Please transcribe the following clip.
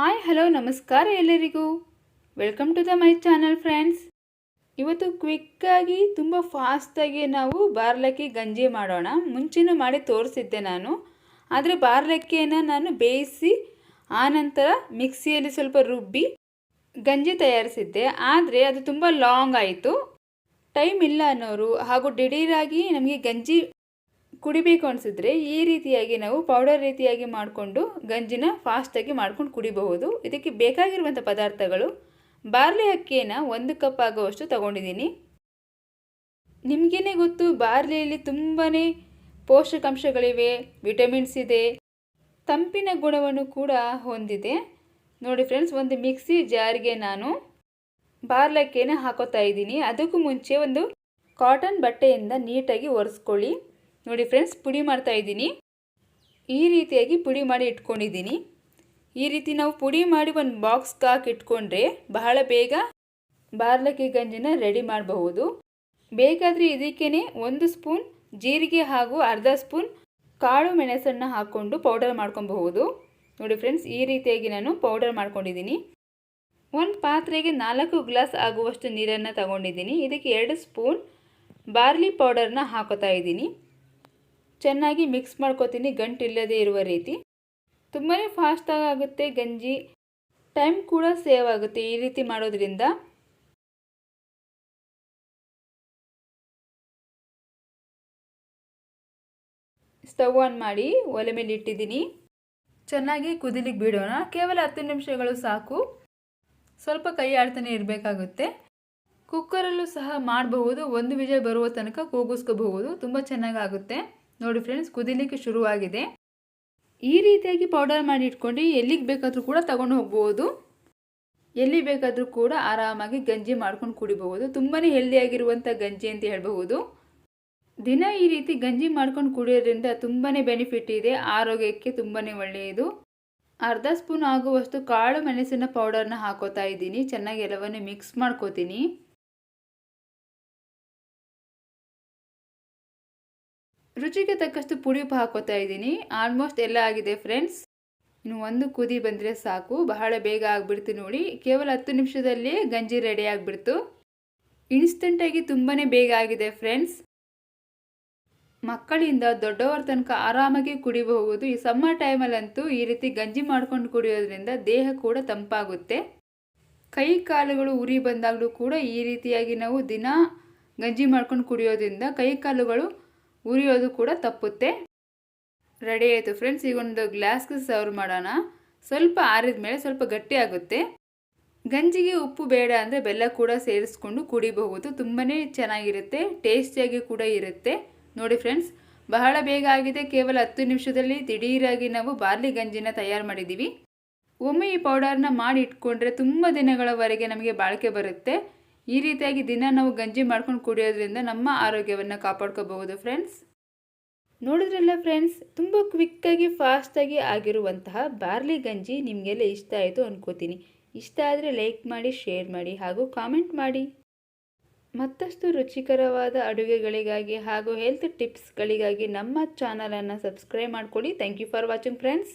Hi, hello, ನಮಸ್ಕಾರ ಎಲ್ಲರಿಗೂ. Welcome to the my channel friends ಇವತ್ತು ಕ್ವಿಕ್ಕಾಗಿ ತುಂಬ ಫಾಸ್ಟಾಗಿ ನಾವು ಬಾರ್ಲಕ್ಕಿ ಗಂಜಿ ಮಾಡೋಣ. ಮುಂಚೆನೂ ಮಾಡಿ ತೋರಿಸಿದ್ದೆ ನಾನು. ಆದರೆ ಬಾರ್ಲಕ್ಕಿಯನ್ನು ನಾನು ಬೇಯಿಸಿ, ಆನಂತರ ಮಿಕ್ಸಿಯಲ್ಲಿ ಸ್ವಲ್ಪ ರುಬ್ಬಿ ಗಂಜಿ ತಯಾರಿಸಿದ್ದೆ. ಆದರೆ ಅದು ತುಂಬ ಲಾಂಗ್ ಆಯಿತು. ಟೈಮ್ ಇಲ್ಲ ಅನ್ನೋರು ಹಾಗೂ ದಿಢೀರಾಗಿ ನಮಗೆ ಗಂಜಿ ಕುಡಿಬೇಕು ಅನಿಸಿದ್ರೆ ಈ ರೀತಿಯಾಗಿ ನಾವು ಪೌಡರ್ ರೀತಿಯಾಗಿ ಮಾಡಿಕೊಂಡು ಗಂಜಿನ ಫಾಸ್ಟಾಗಿ ಮಾಡ್ಕೊಂಡು ಕುಡಿಬಹುದು. ಇದಕ್ಕೆ ಬೇಕಾಗಿರುವಂಥ ಪದಾರ್ಥಗಳು ಬಾರ್ಲಿ ಅಕ್ಕಿಯನ್ನು ಒಂದು ಕಪ್ ಆಗುವಷ್ಟು ತಗೊಂಡಿದ್ದೀನಿ. ನಿಮಗೇನೆ ಗೊತ್ತು, ಬಾರ್ಲಿಯಲ್ಲಿ ತುಂಬಾ ಪೋಷಕಾಂಶಗಳಿವೆ ವಿಟಮಿನ್ಸ್ ಇದೆ, ತಂಪಿನ ಗುಣವನ್ನು ಕೂಡ ಹೊಂದಿದೆ. ನೋಡಿ ಫ್ರೆಂಡ್ಸ್ ಒಂದು ಮಿಕ್ಸಿ ಜಾರಿಗೆ ನಾನು ಬಾರ್ಲಕ್ಕಿಯನ್ನು ಹಾಕೋತಾ ಇದ್ದೀನಿ. ಅದಕ್ಕೂ ಮುಂಚೆ ಒಂದು ಕಾಟನ್ ಬಟ್ಟೆಯಿಂದ ನೀಟಾಗಿ ಒರೆಸ್ಕೊಳ್ಳಿ. ನೋಡಿ ಫ್ರೆಂಡ್ಸ್, ಪುಡಿ ಮಾಡ್ತಾ ಇದ್ದೀನಿ. ಈ ರೀತಿಯಾಗಿ ಪುಡಿ ಮಾಡಿ ಇಟ್ಕೊಂಡಿದ್ದೀನಿ. ಈ ರೀತಿ ನಾವು ಪುಡಿ ಮಾಡಿ ಒಂದು ಬಾಕ್ಸ್ಗೆ ಹಾಕಿ ಇಟ್ಕೊಂಡ್ರೆ ಬಹಳ ಬೇಗ ಬಾರ್ಲಕ್ಕಿ ಗಂಜಿನ ರೆಡಿ ಮಾಡಬಹುದು. ಬೇಕಾದರೆ ಇದಕ್ಕೇ ಒಂದು ಸ್ಪೂನ್ ಜೀರಿಗೆ ಹಾಗೂ ಅರ್ಧ ಸ್ಪೂನ್ ಕಾಳು ಮೆಣಸನ್ನು ಹಾಕ್ಕೊಂಡು ಪೌಡರ್ ಮಾಡ್ಕೊಬಹುದು. ನೋಡಿ ಫ್ರೆಂಡ್ಸ್, ಈ ರೀತಿಯಾಗಿ ನಾನು ಪೌಡರ್ ಮಾಡ್ಕೊಂಡಿದ್ದೀನಿ. ಒಂದು ಪಾತ್ರೆಗೆ ನಾಲ್ಕು ಗ್ಲಾಸ್ ಆಗುವಷ್ಟು ನೀರನ್ನು ತಗೊಂಡಿದ್ದೀನಿ. ಇದಕ್ಕೆ ಎರಡು ಸ್ಪೂನ್ ಬಾರ್ಲಿ ಪೌಡರ್ನ ಹಾಕೋತಾ ಇದ್ದೀನಿ. ಚೆನ್ನಾಗಿ ಮಿಕ್ಸ್ ಮಾಡ್ಕೋತೀನಿ ಗಂಟಿಲ್ಲದೆ ಇರುವ ರೀತಿ. ತುಂಬಾ ಫಾಸ್ಟಾಗಿ ಆಗುತ್ತೆ ಗಂಜಿ. ಟೈಮ್ ಕೂಡ ಸೇವ್ ಆಗುತ್ತೆ ಈ ರೀತಿ ಮಾಡೋದ್ರಿಂದ. ಸ್ಟವ್ ಆನ್ ಮಾಡಿ ಒಲೆ ಮೇಲೆ ಇಟ್ಟಿದ್ದೀನಿ. ಚೆನ್ನಾಗಿ ಕುದಿಲಿಕ್ಕೆ ಬಿಡೋಣ. ಕೇವಲ ಹತ್ತು ನಿಮಿಷಗಳು ಸಾಕು. ಸ್ವಲ್ಪ ಕೈ ಆಡ್ತಾನೆ ಇರಬೇಕಾಗುತ್ತೆ. ಕುಕ್ಕರಲ್ಲೂ ಸಹ ಮಾಡಬಹುದು. ಒಂದು ವಿಜಯ ಬರುವ ತನಕ ಕೂಗಿಸ್ಕೋಬಹುದು. ತುಂಬ ಚೆನ್ನಾಗಾಗುತ್ತೆ ನೋಡಿ ಫ್ರೆಂಡ್ಸ್ ಕುದಿಲಿಕ್ಕೆ ಶುರುವಾಗಿದೆ. ಈ ರೀತಿಯಾಗಿ ಪೌಡರ್ ಮಾಡಿ ಇಟ್ಕೊಂಡು ಎಲ್ಲಿಗೆ ಬೇಕಾದರೂ ಕೂಡ ತಗೊಂಡು ಹೋಗ್ಬೋದು. ಎಲ್ಲಿ ಬೇಕಾದರೂ ಕೂಡ ಆರಾಮಾಗಿ ಗಂಜಿ ಮಾಡ್ಕೊಂಡು ಕುಡಿಬಹುದು. ತುಂಬಾ ಹೆಲ್ದಿಯಾಗಿರುವಂಥ ಗಂಜಿ ಅಂತ ಹೇಳಬಹುದು. ದಿನ ಈ ರೀತಿ ಗಂಜಿ ಮಾಡ್ಕೊಂಡು ಕುಡಿಯೋದ್ರಿಂದ ತುಂಬಾ ಬೆನಿಫಿಟ್ ಇದೆ. ಆರೋಗ್ಯಕ್ಕೆ ತುಂಬಾ ಒಳ್ಳೆಯದು. ಅರ್ಧ ಸ್ಪೂನ್ ಆಗುವಷ್ಟು ಕಾಳು ಮೆಣಸಿನ ಪೌಡರ್ನ ಹಾಕೋತಾ ಇದ್ದೀನಿ. ಚೆನ್ನಾಗಿ ಎಲ್ಲವನ್ನೇ ಮಿಕ್ಸ್ ಮಾಡ್ಕೋತೀನಿ. ರುಚಿಗೆ ತಕ್ಕಷ್ಟು ಪುಡಿ ಉಪ್ಪು ಹಾಕೋತಾ ಇದ್ದೀನಿ. ಆಲ್ಮೋಸ್ಟ್ ಎಲ್ಲ ಆಗಿದೆ ಫ್ರೆಂಡ್ಸ್ ಇನ್ನು ಒಂದು ಕುದಿ ಬಂದರೆ ಸಾಕು. ಬಹಳ ಬೇಗ ಆಗಿಬಿಡ್ತು ನೋಡಿ. ಕೇವಲ ಹತ್ತು ನಿಮಿಷದಲ್ಲಿ ಗಂಜಿ ರೆಡಿ ಆಗಿಬಿಡ್ತು. ಇನ್ಸ್ಟೆಂಟಾಗಿ ತುಂಬಾ ಬೇಗ ಆಗಿದೆ ಫ್ರೆಂಡ್ಸ್ ಮಕ್ಕಳಿಂದ ದೊಡ್ಡವರ ತನಕ ಆರಾಮಾಗಿ ಕುಡಿಬಹುದು. ಈ ಸಮ್ಮರ್ ಟೈಮಲ್ಲಂತೂ ಈ ರೀತಿ ಗಂಜಿ ಮಾಡ್ಕೊಂಡು ಕುಡಿಯೋದ್ರಿಂದ ದೇಹ ಕೂಡ ತಂಪಾಗುತ್ತೆ. ಕೈ ಕಾಲುಗಳು ಉರಿ ಬಂದಾಗಲೂ ಕೂಡ ಈ ರೀತಿಯಾಗಿ ನಾವು ದಿನ ಗಂಜಿ ಮಾಡ್ಕೊಂಡು ಕುಡಿಯೋದ್ರಿಂದ ಕೈ ಕಾಲುಗಳು ಉರಿಯೋದು ಕೂಡ ತಪ್ಪುತ್ತೆ. ರೆಡಿ ಆಯಿತು ಫ್ರೆಂಡ್ಸ್ ಈಗ ಒಂದು ಗ್ಲಾಸ್ಗೆ ಸರ್ವ್ ಮಾಡೋಣ. ಸ್ವಲ್ಪ ಆರಿದ ಮೇಲೆ ಸ್ವಲ್ಪ ಗಟ್ಟಿ ಆಗುತ್ತೆ. ಗಂಜಿಗೆ ಉಪ್ಪು ಬೇಡ ಅಂದರೆ ಬೆಲ್ಲ ಕೂಡ ಸೇರಿಸ್ಕೊಂಡು ಕುಡಿಬಹುದು. ತುಂಬಾ ಚೆನ್ನಾಗಿರುತ್ತೆ ಟೇಸ್ಟಿಯಾಗಿ ಕೂಡ ಇರುತ್ತೆ. ನೋಡಿ ಫ್ರೆಂಡ್ಸ್ ಬಹಳ ಬೇಗ ಆಗಿದೆ. ಕೇವಲ ಹತ್ತು ನಿಮಿಷದಲ್ಲಿ ದಿಢೀರಾಗಿ ನಾವು ಬಾರ್ಲಿ ಗಂಜಿನ ತಯಾರು ಮಾಡಿದ್ದೀವಿ. ಒಮ್ಮೆ ಈ ಪೌಡರ್ನ ಮಾಡಿ ಇಟ್ಕೊಂಡ್ರೆ ತುಂಬ ದಿನಗಳವರೆಗೆ ನಮಗೆ ಬಾಳಿಕೆ ಬರುತ್ತೆ. ಈ ರೀತಿಯಾಗಿ ದಿನ ನಾವು ಗಂಜಿ ಮಾಡ್ಕೊಂಡು ಕುಡಿಯೋದ್ರಿಂದ ನಮ್ಮ ಆರೋಗ್ಯವನ್ನು ಕಾಪಾಡ್ಕೋಬಹುದು ಫ್ರೆಂಡ್ಸ್ ನೋಡಿದ್ರಲ್ಲ ಫ್ರೆಂಡ್ಸ್ ತುಂಬ ಕ್ವಿಕ್ಕಾಗಿ ಫಾಸ್ಟಾಗಿ ಆಗಿರುವಂತಹ ಬಾರ್ಲಿ ಗಂಜಿ ನಿಮಗೆಲ್ಲ ಇಷ್ಟ ಆಯಿತು ಅನ್ಕೋತೀನಿ. ಇಷ್ಟ ಆದರೆ ಲೈಕ್ ಮಾಡಿ ಶೇರ್ ಮಾಡಿ ಹಾಗೂ ಕಾಮೆಂಟ್ ಮಾಡಿ. ಮತ್ತಷ್ಟು ರುಚಿಕರವಾದ ಅಡುಗೆಗಳಿಗಾಗಿ ಹಾಗೂ ಹೆಲ್ತ್ ಟಿಪ್ಸ್ಗಳಿಗಾಗಿ ನಮ್ಮ ಚಾನಲನ್ನು ಸಬ್ಸ್ಕ್ರೈಬ್ ಮಾಡಿಕೊಡಿ thank you for watching friends